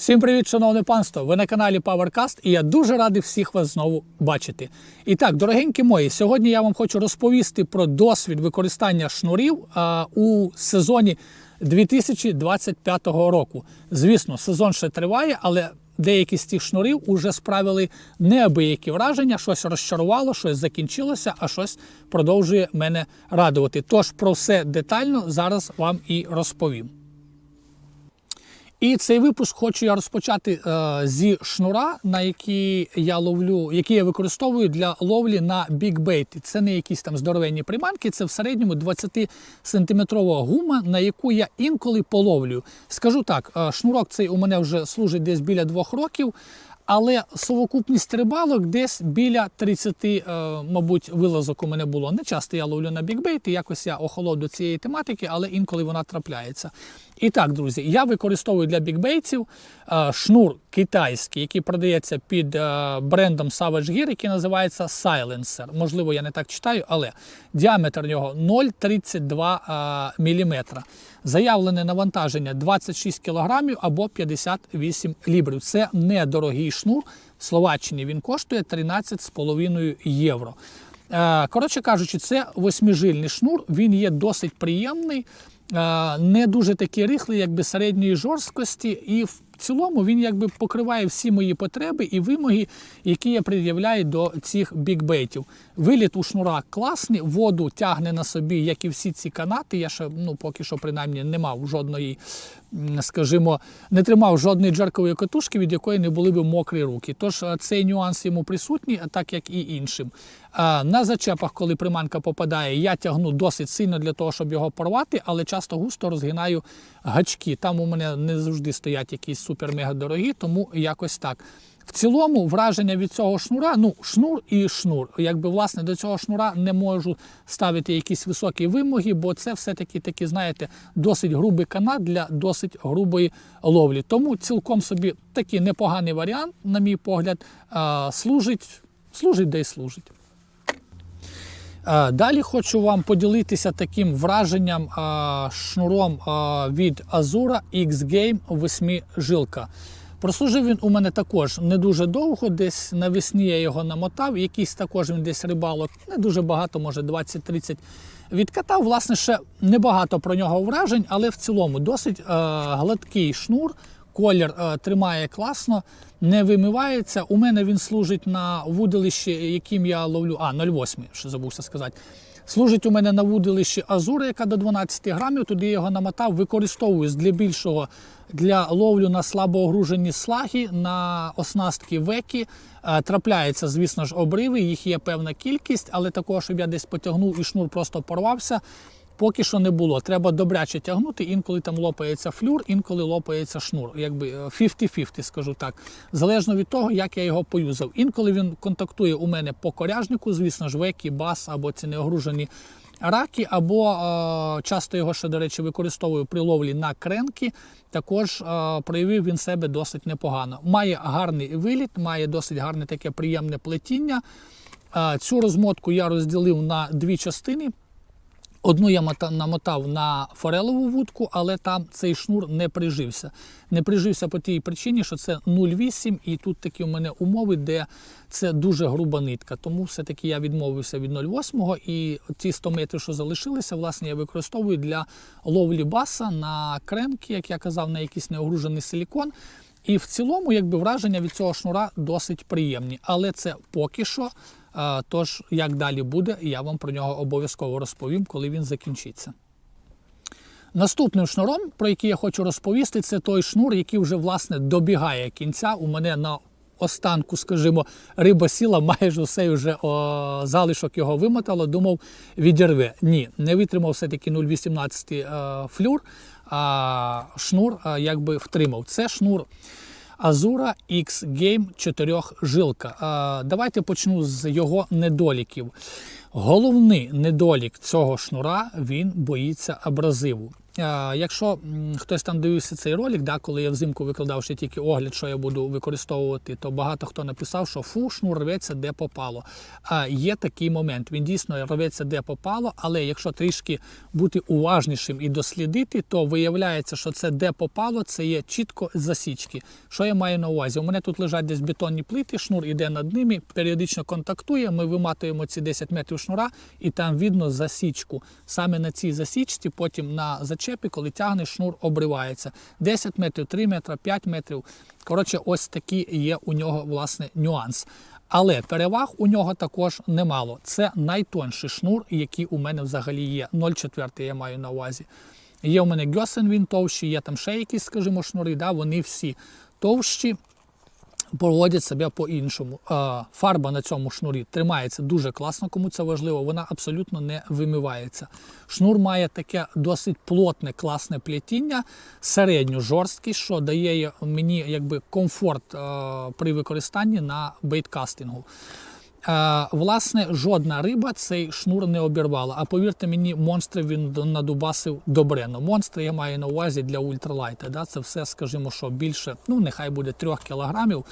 Всім привіт, шановне панство! Ви на каналі PowerCast і я дуже радий всіх вас знову бачити. І так, дорогенькі мої, сьогодні я вам хочу розповісти про досвід використання шнурів а, у сезоні 2025 року. Звісно, сезон ще триває, але деякі з цих шнурів уже справили неабиякі враження, щось розчарувало, щось закінчилося, а щось продовжує мене радувати. Тож про все детально зараз вам і розповім. І цей випуск хочу я розпочати е, зі шнура, на які я ловлю, які я використовую для ловлі на бікбейти. Це не якісь там здоровенні приманки, це в середньому 20-сантиметрова гума, на яку я інколи половлю. Скажу так, е, шнурок цей у мене вже служить десь біля двох років. Але совокупність рибалок десь біля 30, е, мабуть, вилазок у мене було. Не часто я ловлю на бікбейт, і якось я охолов до цієї тематики, але інколи вона трапляється. І так, друзі, я використовую для бікбейтів е, шнур китайський, який продається під е, брендом Savage Gear, який називається Silencer. Можливо, я не так читаю, але діаметр нього 0,32 мм. Заявлене навантаження 26 кг або 58 лібрів. Це недорогий шнур. В Словаччині він коштує 13,5 євро. Е, Коротше кажучи, це восьмижильний шнур, він є досить приємний, е, не дуже такий рихлий, якби середньої жорсткості, і в цілому він якби покриває всі мої потреби і вимоги, які я пред'являю до цих бікбейтів. Виліт у шнура класний, воду тягне на собі, як і всі ці канати. Я ще ну, поки що принаймні не мав жодної, скажімо, не тримав жодної джеркової катушки, від якої не були б мокрі руки. Тож е, цей нюанс йому присутній, так як і іншим. На зачепах, коли приманка попадає, я тягну досить сильно для того, щоб його порвати, але часто густо розгинаю гачки. Там у мене не завжди стоять якісь супер-мега дорогі, тому якось так. В цілому враження від цього шнура, ну шнур і шнур. Якби власне до цього шнура не можу ставити якісь високі вимоги, бо це все-таки такі, знаєте, досить грубий канат для досить грубої ловлі. Тому цілком собі такий непоганий варіант, на мій погляд, служить, служить де й служить. Далі хочу вам поділитися таким враженням шнуром від Azura X-Game 8 жилка. Прослужив він у мене також не дуже довго, десь навесні я його намотав, якийсь також він десь рибалок, не дуже багато, може 20-30 відкатав. Власне, ще небагато про нього вражень, але в цілому досить е, гладкий шнур. Колір е, тримає класно, не вимивається. У мене він служить на вудилищі, яким я ловлю. А, 0,8, що забувся сказати. Служить у мене на вудилищі Азура, яка до 12 грамів. Туди я його намотав, використовую для більшого для ловлю на слабоогружені слаги, на оснастки веки. Трапляються, Трапляється, звісно ж, обриви, їх є певна кількість, але такого, щоб я десь потягнув і шнур просто порвався. Поки що не було. Треба добряче тягнути, інколи там лопається флюр, інколи лопається шнур. Якби е, 50-50, скажу так. Залежно від того, як я його поюзав. Інколи він контактує у мене по коряжнику, звісно ж, векі, бас або ці неогружені раки, або е, часто його ще, до речі, використовую при ловлі на кренки. Також е, проявив він себе досить непогано. Має гарний виліт, має досить гарне таке приємне плетіння. Е, цю розмотку я розділив на дві частини. Одну я намотав на форелову вудку, але там цей шнур не прижився. Не прижився по тій причині, що це 0,8 і тут такі у мене умови, де це дуже груба нитка. Тому все-таки я відмовився від 0,8 і ті 100 метрів, що залишилися, власне, я використовую для ловлі баса на кремки, як я казав, на якийсь неогружений силікон. І в цілому, якби враження від цього шнура досить приємні. Але це поки що. Тож, як далі буде, я вам про нього обов'язково розповім, коли він закінчиться. Наступним шнуром, про який я хочу розповісти, це той шнур, який вже власне добігає кінця. У мене на останку, скажімо, риба сіла, майже все вже о, залишок його вимотало, думав, відірве. Ні, не витримав все-таки 0,18 е, флюр, а шнур е, якби втримав. Це шнур. Azura X Game 4 жилка. Давайте почну з його недоліків. Головний недолік цього шнура він боїться абразиву. Якщо хтось там дивився цей ролик, да, коли я взимку викладав ще тільки огляд, що я буду використовувати, то багато хто написав, що фу, шнур рветься де попало. А є такий момент. Він дійсно рветься де попало, але якщо трішки бути уважнішим і дослідити, то виявляється, що це де попало, це є чітко засічки. Що я маю на увазі? У мене тут лежать десь бетонні плити, шнур іде над ними, періодично контактує. Ми виматуємо ці 10 метрів шнура, і там видно засічку. Саме на цій засічці, потім на зачепі, коли тягне, шнур обривається. 10 метрів, 3 метри, 5 метрів. Коротше, ось такий є у нього власне нюанс. Але переваг у нього також немало. Це найтонший шнур, який у мене взагалі є. 0,4 я маю на увазі. Є у мене Гьосен, він товщий, є там ще якісь, скажімо, шнури, да, вони всі товщі поводять себе по-іншому. Фарба на цьому шнурі тримається дуже класно, кому це важливо, вона абсолютно не вимивається. Шнур має таке досить плотне, класне плетіння, середню жорсткість, що дає мені якби комфорт е, при використанні на бейткастингу. Власне, жодна риба цей шнур не обірвала. А повірте мені, монстри він надубасив надубасив добрено. Монстри я маю на увазі для ультралайта. Да? Це все, скажімо, що більше, ну нехай буде 3 кілограмів.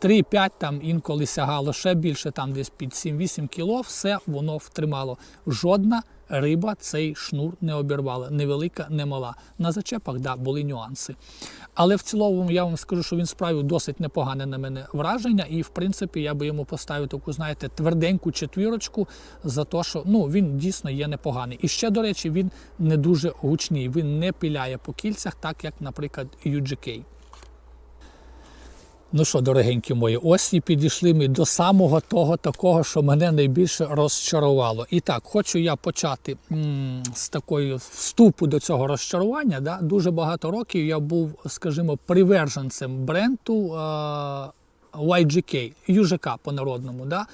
3-5 там інколи сягало ще більше, там десь під 7-8 кіло, все воно втримало. Жодна риба цей шнур не обірвала, не велика, не мала. На зачепах да, були нюанси. Але в цілому я вам скажу, що він справив досить непогане на мене враження, і в принципі я би йому поставив таку, знаєте, тверденьку четвірочку за те, що ну, він дійсно є непоганий. І ще, до речі, він не дуже гучний, він не піляє по кільцях, так як, наприклад, UGK. Ну що, дорогенькі мої, ось і підійшли ми до самого того такого, що мене найбільше розчарувало. І так, хочу я почати з такої вступу до цього розчарування. Да? Дуже багато років я був, скажімо, приверженцем бренду YGK, UGK по-народному. Да?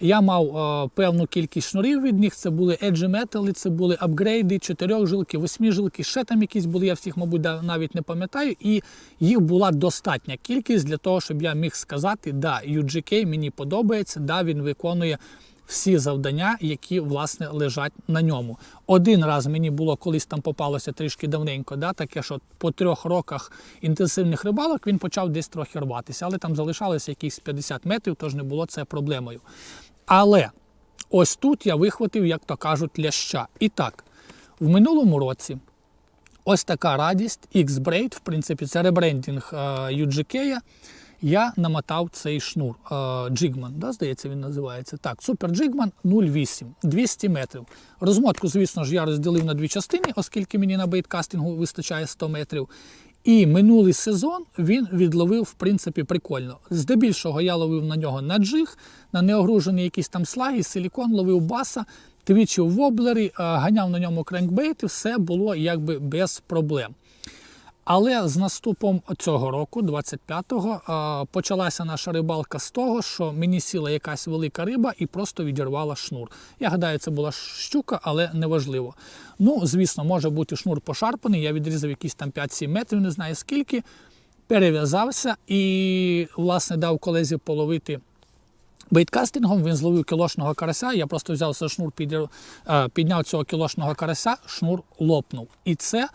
Я мав е, певну кількість шнурів від них. Це були Edge Metal, це були апгрейди, чотирьохжилки, восьмижилки, ще там якісь були, я всіх, мабуть, навіть не пам'ятаю. І їх була достатня кількість для того, щоб я міг сказати, да, UGK мені подобається, да, він виконує всі завдання, які власне лежать на ньому. Один раз мені було колись там попалося трішки давненько, да, таке, що по трьох роках інтенсивних рибалок він почав десь трохи рватися, але там залишалося якихось 50 метрів, тож не було це проблемою. Але ось тут я вихватив, як то кажуть, ляща. І так, в минулому році ось така радість X-Braid, в принципі, це ребрендінг е, UGK. Я намотав цей шнур е, Jigman, да, здається, він називається. Так, Super Jigman 0,8, 200 метрів. Розмотку, звісно ж, я розділив на дві частини, оскільки мені на бейткастингу вистачає 100 метрів. І минулий сезон він відловив, в принципі, прикольно. Здебільшого я ловив на нього на джиг, на неогружені якісь там слаги, силікон, ловив баса, твічі в воблері, е, ганяв на ньому кренкбейт, і все було якби без проблем. Але з наступом цього року, 25-го, е, почалася наша рибалка з того, що мені сіла якась велика риба і просто відірвала шнур. Я гадаю, це була щука, але неважливо. Ну, звісно, може бути шнур пошарпаний. Я відрізав якісь там 5-7 метрів, не знаю скільки, перев'язався і, власне, дав колезі половити. Бейткастингом він зловив кілошного карася. Я просто взяв цей шнур, підняв цього кілошного карася, шнур лопнув. І це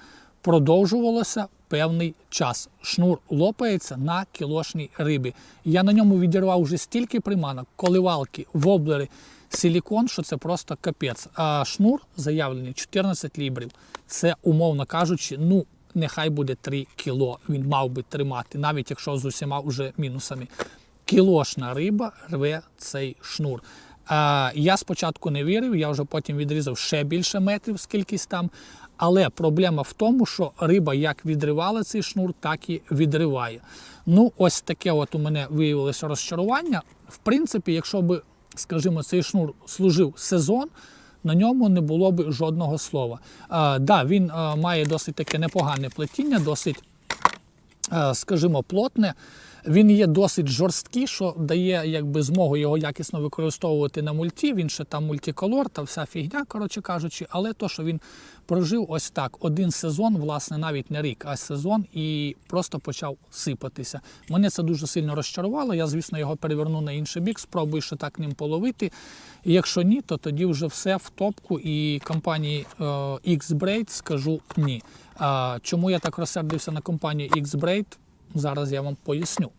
продовжувалося певний час. Шнур лопається на кілошній рибі. Я на ньому відірвав вже стільки приманок, коливалки, воблери, силікон, що це просто капець. А шнур заявлений 14 лібрів. Це, умовно кажучи, ну. Нехай буде 3 кіло. Він мав би тримати, навіть якщо з усіма вже мінусами кілошна риба рве цей шнур. А, я спочатку не вірив, я вже потім відрізав ще більше метрів, скількись там. Але проблема в тому, що риба як відривала цей шнур, так і відриває. Ну, ось таке от у мене виявилося розчарування. В принципі, якщо б, скажімо, цей шнур служив сезон, на ньому не було б жодного слова. А, да, він а, має досить таке непогане плетіння, досить е, скажімо, плотне. Він є досить жорсткий, що дає якби змогу його якісно використовувати на мульті. Він ще там мультиколор та вся фігня, коротше кажучи, але то, що він прожив ось так один сезон, власне, навіть не рік, а сезон, і просто почав сипатися. Мене це дуже сильно розчарувало. Я, звісно, його переверну на інший бік, спробую ще так ним половити. І якщо ні, то тоді вже все в топку. І компанії е, X-Braid скажу ні. А чому я так розсердився на компанію X-Braid? Зараз я вам поясню.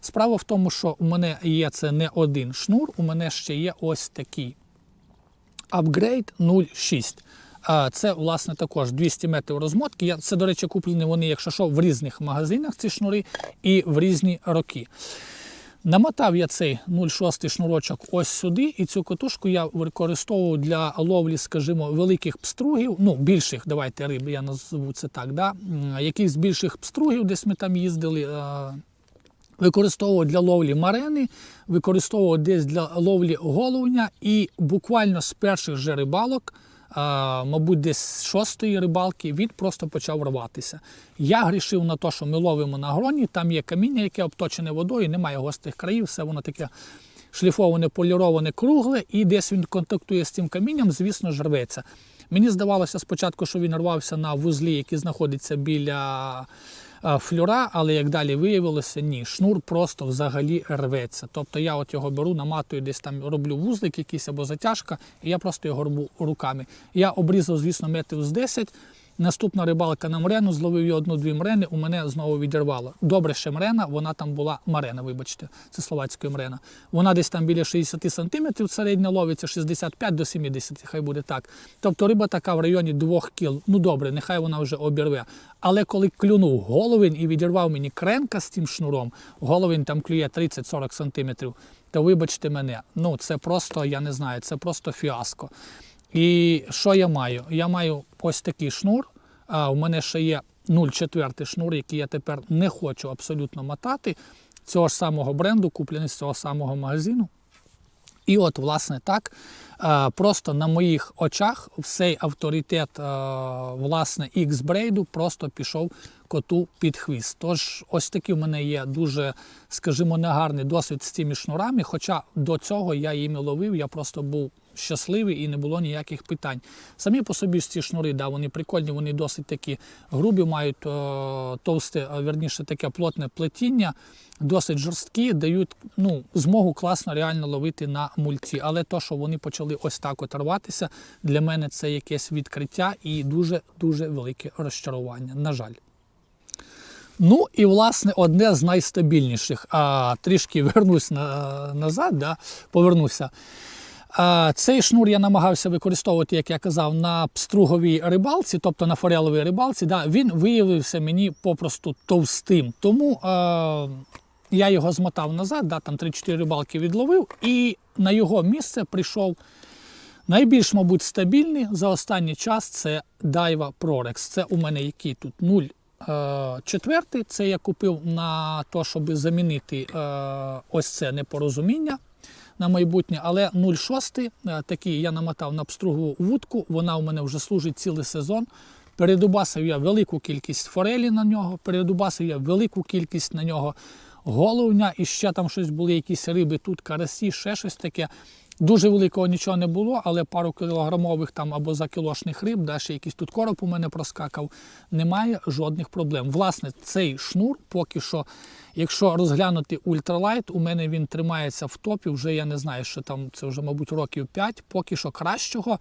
Справа в тому, що у мене є це не один шнур, у мене ще є ось такий Upgrade 06. Це, власне, також 200 метрів розмотки. Це, до речі, куплені вони, якщо що, в різних магазинах ці шнури і в різні роки. Намотав я цей 0,6 шнурочок ось сюди, і цю катушку я використовував для ловлі, скажімо, великих пстругів, ну, більших, давайте риб, я назву це так, да? якихось більших пстругів, десь ми там їздили. е, Використовував для ловлі марени, використовував десь для ловлі головня, і буквально з перших же рибалок, мабуть, десь з шостої рибалки, він просто почав рватися. Я грішив на те, що ми ловимо на гроні, там є каміння, яке обточене водою, немає гострих країв, все воно таке шліфоване, поліроване, кругле, і десь він контактує з цим камінням, звісно ж, рветься. Мені здавалося спочатку, що він рвався на вузлі, який знаходиться біля флюра, але як далі виявилося, ні, шнур просто взагалі рветься. Тобто я от його беру, наматую, десь там роблю вузлик якийсь або затяжка, і я просто його рву руками. Я обрізав, звісно, метрів з 10. Наступна рибалка на мрену, зловив її одну-дві мрени, у мене знову відірвало. Добре, ще мрена, вона там була марена, вибачте, це словацька мрена. Вона десь там біля 60 сантиметрів середня ловиться, 65 до 70, хай буде так. Тобто риба така в районі 2 кіл. Ну добре, нехай вона вже обірве. Але коли клюнув головень і відірвав мені кренка з цим шнуром, головень там клює 30-40 сантиметрів, то вибачте мене, ну це просто, я не знаю, це просто фіаско. І що я маю? Я маю ось такий шнур. А у мене ще є 0,4 шнур, який я тепер не хочу абсолютно мотати. Цього ж самого бренду, куплений з цього самого магазину. І от, власне, так, просто на моїх очах цей авторитет е, власне X-брейду просто пішов коту під хвіст. Тож, ось такий в мене є дуже, скажімо, негарний досвід з цими шнурами. Хоча до цього я їми ловив, я просто був щасливий і не було ніяких питань. Самі по собі ж ці шнури, да, вони прикольні, вони досить такі грубі, мають е, товсте, верніше таке плотне плетіння, досить жорсткі, дають ну, змогу класно реально ловити на мульті. Але то, що вони почали ось так от рватися, для мене це якесь відкриття і дуже-дуже велике розчарування. На жаль. Ну і власне одне з найстабільніших. А трішки вернусь на, назад, да, повернуся. А, Цей шнур я намагався використовувати, як я казав, на пструговій рибалці, тобто на фореловій рибалці. Да, Він виявився мені попросту товстим. Тому а, я його змотав назад, да, там 3-4 рибалки відловив, і на його місце прийшов найбільш, мабуть, стабільний за останній час це Daiwa Prorex. Це у мене який тут 0. Е, це я купив на те, щоб замінити е, ось це непорозуміння на майбутнє, але 0,6 е, такий я намотав на пстругову вудку, вона у мене вже служить цілий сезон. Передубасив я велику кількість форелі на нього, передубасив я велику кількість на нього головня, і ще там щось були, якісь риби, тут карасі, ще щось таке. Дуже великого нічого не було, але пару кілограмових там або закілошних риб, да, ще якийсь тут короб у мене проскакав. Немає жодних проблем. Власне, цей шнур поки що, якщо розглянути ультралайт, у мене він тримається в топі. Вже я не знаю, що там це вже, мабуть, років 5. Поки що кращого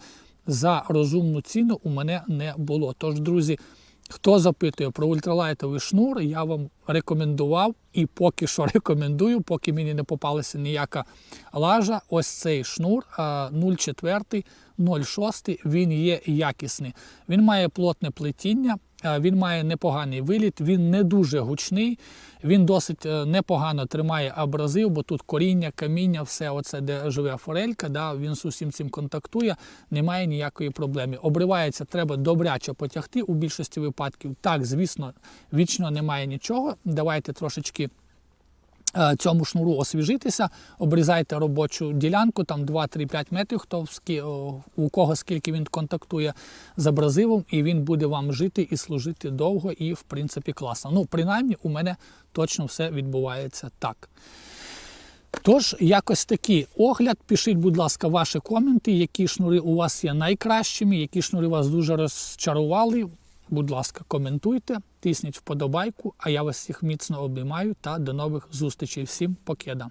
за розумну ціну у мене не було. Тож, друзі. Хто запитує про ультралайтовий шнур, я вам рекомендував і поки що рекомендую, поки мені не попалася ніяка лажа. Ось цей шнур 0,4, 0,6, він є якісний. Він має плотне плетіння, він має непоганий виліт, він не дуже гучний, він досить е, непогано тримає абразив, бо тут коріння, каміння, все оце, де живе форелька, да, він з усім цим контактує, немає ніякої проблеми. Обривається, треба добряче потягти у більшості випадків. Так, звісно, вічно немає нічого. Давайте трошечки е, цьому шнуру освіжитися, обрізайте робочу ділянку, там 2-3-5 метрів, хто у кого скільки він контактує з абразивом, і він буде вам жити і служити довго, і в принципі класно. Ну, принаймні, у мене точно все відбувається так. Тож, якось такий огляд. Пишіть, будь ласка, ваші коменти, які шнури у вас є найкращими, які шнури вас дуже розчарували. Будь ласка, коментуйте, тисніть вподобайку, а я вас всіх міцно обіймаю та до нових зустрічей. Всім покеда!